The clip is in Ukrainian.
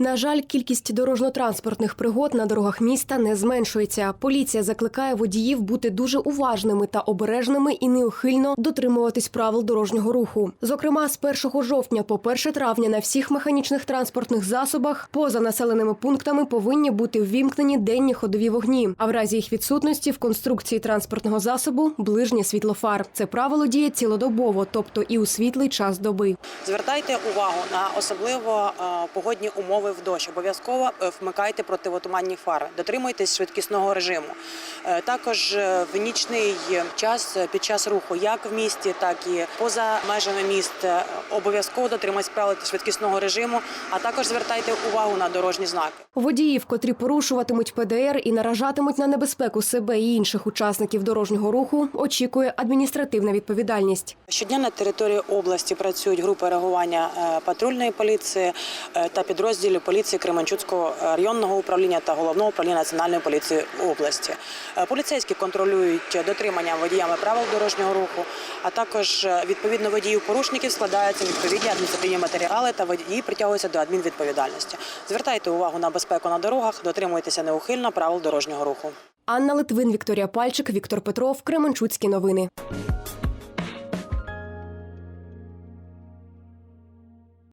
На жаль, кількість дорожньо-транспортних пригод на дорогах міста не зменшується. Поліція закликає водіїв бути дуже уважними та обережними і неухильно дотримуватись правил дорожнього руху. Зокрема, з 1 жовтня по 1 травня на всіх механічних транспортних засобах поза населеними пунктами повинні бути ввімкнені денні ходові вогні. А в разі їх відсутності в конструкції транспортного засобу ближнє світло фар. Це правило діє цілодобово, тобто і у світлий час доби. Звертайте увагу на особливо е, погодні умови в дощ. Обов'язково е, вмикайте противотуманні фари, дотримуйтесь швидкісного режиму. Е, Також е, в нічний час під час руху, як в місті, так і поза межами міст, обов'язково дотримуйтесь правил швидкісного режиму, а також звертайте увагу на дорожні знаки. Водіїв, котрі порушуватимуть ПДР і наражатимуть на небезпеку себе і інших учасників дорожнього руху, очікує адміністративна відповідальність. Щодня на території області працюють групи реагування патрульної поліції та підрозділів поліції Кременчуцького районного управління та головного управління національної поліції області. Е, Поліцейські контролюють дотримання водіями правил дорожнього руху, а також е, відповідно водіїв порушників складаються відповідні адміністративні матеріали та водії притягуються до адмінвідповідальності. Звертайте увагу на безпеку на дорогах, дотримуйтеся неухильно правил дорожнього руху. Анна Литвин, Вікторія Пальчик, Віктор Петров, Кременчуцькі новини.